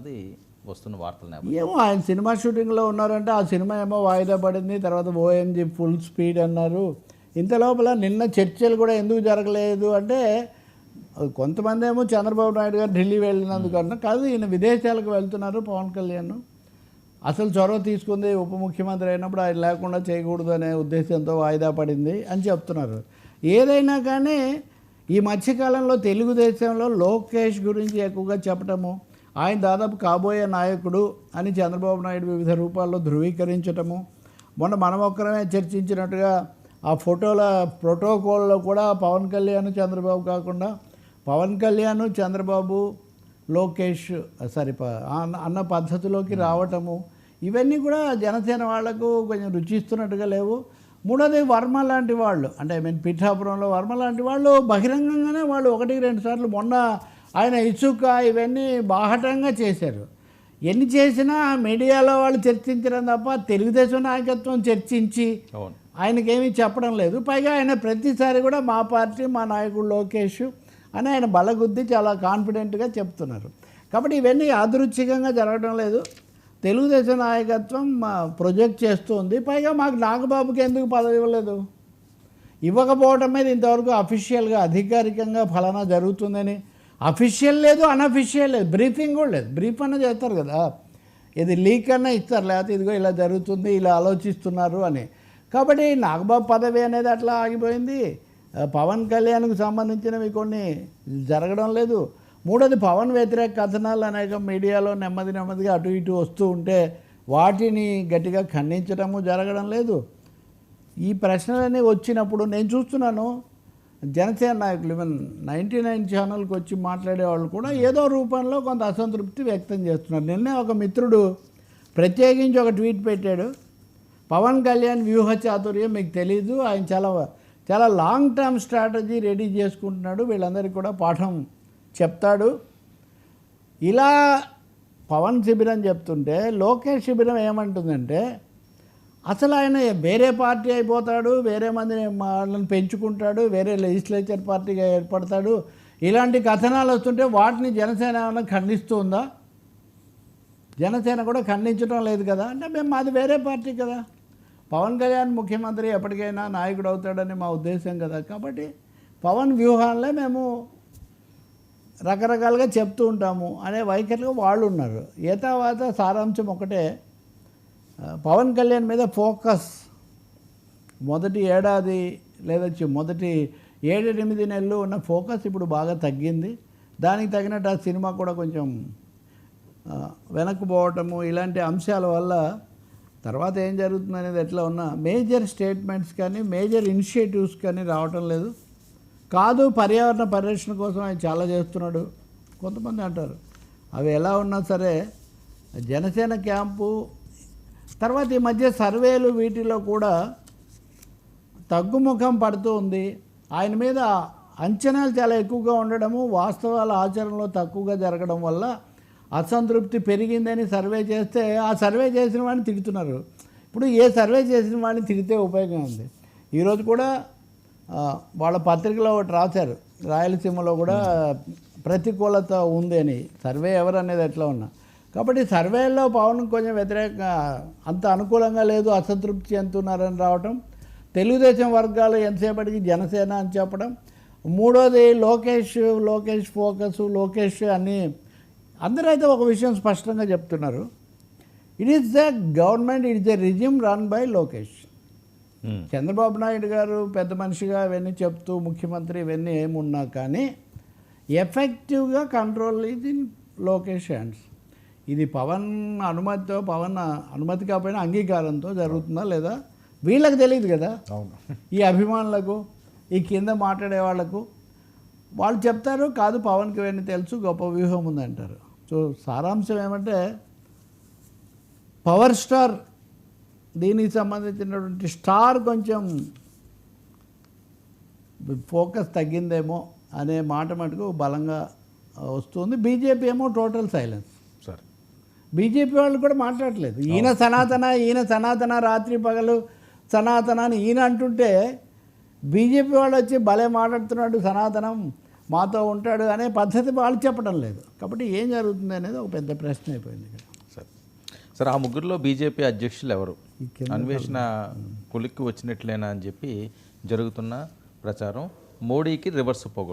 అన్నది వస్తున్న వార్తలు ఏమో ఆయన సినిమా షూటింగ్లో ఉన్నారంటే ఆ సినిమా ఏమో వాయిదా పడింది తర్వాత ఓఎన్జి ఫుల్ స్పీడ్ అన్నారు. ఇంత లోపల నిన్న చర్చలు కూడా ఎందుకు జరగలేదు అంటే కొంతమంది ఏమో చంద్రబాబు నాయుడు గారు ఢిల్లీ వెళ్ళినందుకు అన్న కాదు ఈయన విదేశాలకు వెళ్తున్నారు పవన్ కళ్యాణ్. అసలు చొరవ తీసుకుంది ఉప ముఖ్యమంత్రి అయినప్పుడు ఆయన లేకుండా చేయకూడదు అనే ఉద్దేశంతో వాయిదా పడింది అని చెప్తున్నారు. ఏదైనా కానీ ఈ మధ్యకాలంలో తెలుగుదేశంలో లోకేష్ గురించి ఎక్కువగా చెప్పటము ఆయన దాదాపు కాబోయే నాయకుడు అని చంద్రబాబు నాయుడు వివిధ రూపాల్లో ధృవీకరించటము. మొన్న మనం ఒక్కరమే చర్చించినట్టుగా ఆ ఫోటోల ప్రోటోకాల్లో కూడా పవన్ కళ్యాణ్ చంద్రబాబు కాకుండా పవన్ కళ్యాణ్ చంద్రబాబు లోకేష్ సారీ అన్న- అన్న పద్ధతిలోకి రావటము. ఇవన్నీ కూడా జనసేన వాళ్ళకు కొంచెం రుచిస్తున్నట్టుగా లేవు. మూడోది వర్మ లాంటి వాళ్ళు. అంటే ఐ మీన్ పిఠాపురంలో వర్మ లాంటి వాళ్ళు బహిరంగంగానే వాళ్ళు ఒకటి రెండు సార్లు మొన్న ఆయన ఇసుక ఇవన్నీ బాహటంగా చేశారు. ఎన్ని చేసినా మీడియాలో వాళ్ళు చర్చించడం తప్ప తెలుగుదేశం నాయకత్వం చర్చించి ఆయనకేమీ చెప్పడం లేదు. పైగా ఆయన ప్రతిసారి కూడా మా పార్టీ మా నాయకుడు లోకేష్ అని ఆయన బలగుద్ది చాలా కాన్ఫిడెంట్గా చెప్తున్నారు. కాబట్టి ఇవన్నీ యాదృచ్ఛికంగా జరగడం లేదు. తెలుగుదేశం నాయకత్వం మా ప్రొజెక్ట్ చేస్తుంది. పైగా మాకు నాగబాబుకి ఎందుకు పదవి ఇవ్వలేదు? ఇవ్వకపోవడం మీద ఇంతవరకు అఫీషియల్గా అధికారికంగా ఫలానా జరుగుతుందని అఫీషియల్ లేదు అనఫీషియల్ లేదు. బ్రీఫింగ్ కూడా లేదు. బ్రీఫ్ అన్న చేస్తారు కదా. ఇది లీక్ అన్నా ఇస్తారు లేకపోతే ఇదిగో ఇలా జరుగుతుంది ఇలా ఆలోచిస్తున్నారు అని. కాబట్టి నాగబాబు పదవి అనేది అట్లా ఆగిపోయింది. పవన్ కళ్యాణ్కు సంబంధించినవి కొన్ని జరగడం లేదు. మూడోది పవన్ వ్యతిరేక కథనాలు అనేక మీడియాలో నెమ్మది నెమ్మదిగా అటు ఇటు వస్తూ ఉంటే వాటిని గట్టిగా ఖండించడము జరగడం లేదు. ఈ ప్రశ్నలన్నీ వచ్చినప్పుడు నేను చూస్తున్నాను. జనసేన నాయకులు ఈవెన్ నైంటీ నైన్ ఛానల్కి వచ్చి మాట్లాడే వాళ్ళు కూడా ఏదో రూపంలో కొంత అసంతృప్తి వ్యక్తం చేస్తున్నారు. నిన్నే ఒక మిత్రుడు ప్రత్యేకించి ఒక ట్వీట్ పెట్టాడు. పవన్ కళ్యాణ్ వ్యూహ చాతుర్యం మీకు తెలీదు ఆయన చాలా చాలా లాంగ్ టర్మ్ స్ట్రాటజీ రెడీ చేసుకుంటున్నాడు వీళ్ళందరికీ కూడా పాఠం చెప్తాడు. ఇలా పవన్ శిబిరం చెప్తుంటే లోకేష్ శిబిరం ఏమంటుందంటే అసలు ఆయన వేరే పార్టీ అయిపోతాడు వేరే మందిని వాళ్ళని పెంచుకుంటాడు వేరే లెజిస్లేచర్ పార్టీగా ఏర్పడతాడు. ఇలాంటి కథనాలు వస్తుంటే వాటిని జనసేన ఏమైనా ఖండిస్తుందా జనసేన కూడా ఖండించడం లేదు కదా? అంటే మేము మాది వేరే పార్టీ కదా. పవన్ కళ్యాణ్ ముఖ్యమంత్రి ఎప్పటికైనా నాయకుడు అవుతాడని మా ఉద్దేశం కదా. కాబట్టి పవన్ వ్యూహాలనే మేము రకరకాలుగా చెప్తూ ఉంటాము అనే వైఖరిలో వాళ్ళు ఉన్నారు. ఏ సారాంశం ఒకటే పవన్ కళ్యాణ్ మీద ఫోకస్. మొదటి ఏడాది లేదా మొదటి మొదటి ఏడెనిమిది నెలలు ఉన్న ఫోకస్ ఇప్పుడు బాగా తగ్గింది. దానికి తగినట్టు ఆ సినిమా కూడా కొంచెం వెనక్కి పోవటము ఇలాంటి అంశాల వల్ల తర్వాత ఏం జరుగుతుంది అనేది ఎట్లా ఉన్నా మేజర్ స్టేట్మెంట్స్ కానీ మేజర్ ఇనిషియేటివ్స్ కానీ రావటం లేదు. కాదు పర్యావరణ పరిరక్షణ కోసం ఆయన చాలా చేస్తున్నాడు. కొంతమంది అంటారు. అవి ఎలా ఉన్నా సరే జనసేన క్యాంపు తర్వాత ఈ మధ్య సర్వేలు వీటిలో కూడా తగ్గుముఖం పడుతూ ఉంది. ఆయన మీద అంచనాలు చాలా ఎక్కువగా ఉండడము వాస్తవాల ఆచరణలో తక్కువగా జరగడం వల్ల అసంతృప్తి పెరిగిందని సర్వే చేస్తే ఆ సర్వే చేసిన వాడిని తిడుతున్నారు. ఇప్పుడు ఏ సర్వే చేసిన వాడిని తిడితే ఉపయోగం ఉంది? ఈరోజు కూడా వాళ్ళ పత్రికలో ఒకటి రాశారు. రాయలసీమలో కూడా ప్రతికూలత ఉంది అని. సర్వే ఎవరు అనేది ఎట్లా ఉన్నా. కాబట్టి సర్వేలో పవన్ కొంచెం వ్యతిరేక అంత అనుకూలంగా లేదు అసంతృప్తి చెందుతున్నారని రావటం తెలుగుదేశం వర్గాలు ఎంతసేపటికి జనసేన అని చెప్పడం మూడోది లోకేష్ లోకేష్ ఫోకస్ లోకేష్ అన్నీ అందరూ అయితే ఒక విషయం స్పష్టంగా చెప్తున్నారు. It is the government it is the regime run by Lokesh. Chandrababu Naidu garu పెద్ద మనిషిగా ఇవన్నీ చెప్తూ ముఖ్యమంత్రి ఇవన్నీ ఏమున్నా కానీ ఎఫెక్టివ్గా కంట్రోల్ ఇది ఇన్ లోకేష్ హ్యాండ్స్ ఇది పవన్ అనుమతితో పవన్ అనుమతి కాకపోయినా అంగీకారంతో జరుగుతుందా లేదా? వీళ్ళకి తెలియదు కదా. అవును. ఈ అభిమానులకు ఈ కింద మాట్లాడే వాళ్ళకు. వాళ్ళు చెప్తారు కాదు పవన్కి ఇవన్నీ తెలుసు గొప్ప వ్యూహం ఉందంటారు. సో సారాంశం ఏమంటే పవర్ స్టార్ దీనికి సంబంధించినటువంటి స్టార్ కొంచెం ఫోకస్ తగ్గిందేమో అనే మాట మటుకు బలంగా వస్తుంది. బీజేపీ ఏమో టోటల్ సైలెన్స్. బీజేపీ వాళ్ళు కూడా మాట్లాడలేదు. ఈయన సనాతన ఈయన సనాతన రాత్రి పగలు సనాతన అని ఈయన అంటుంటే బీజేపీ వాళ్ళు వచ్చి భలే మాట్లాడుతున్నాడు సనాతనం మాతో ఉంటాడు అనే పద్ధతి వాళ్ళు చెప్పడం లేదు. కాబట్టి ఏం జరుగుతుంది అనేది ఒక పెద్ద ప్రశ్న అయిపోయింది ఇక్కడ. సరే. సార్ ఆ ముగ్గురులో బీజేపీ అధ్యక్షులు ఎవరు? అన్వేషణ కొలిక్కి వచ్చినట్లేనా అని చెప్పి జరుగుతున్న ప్రచారం. మోడీకి రివర్స్ పోగొట్టు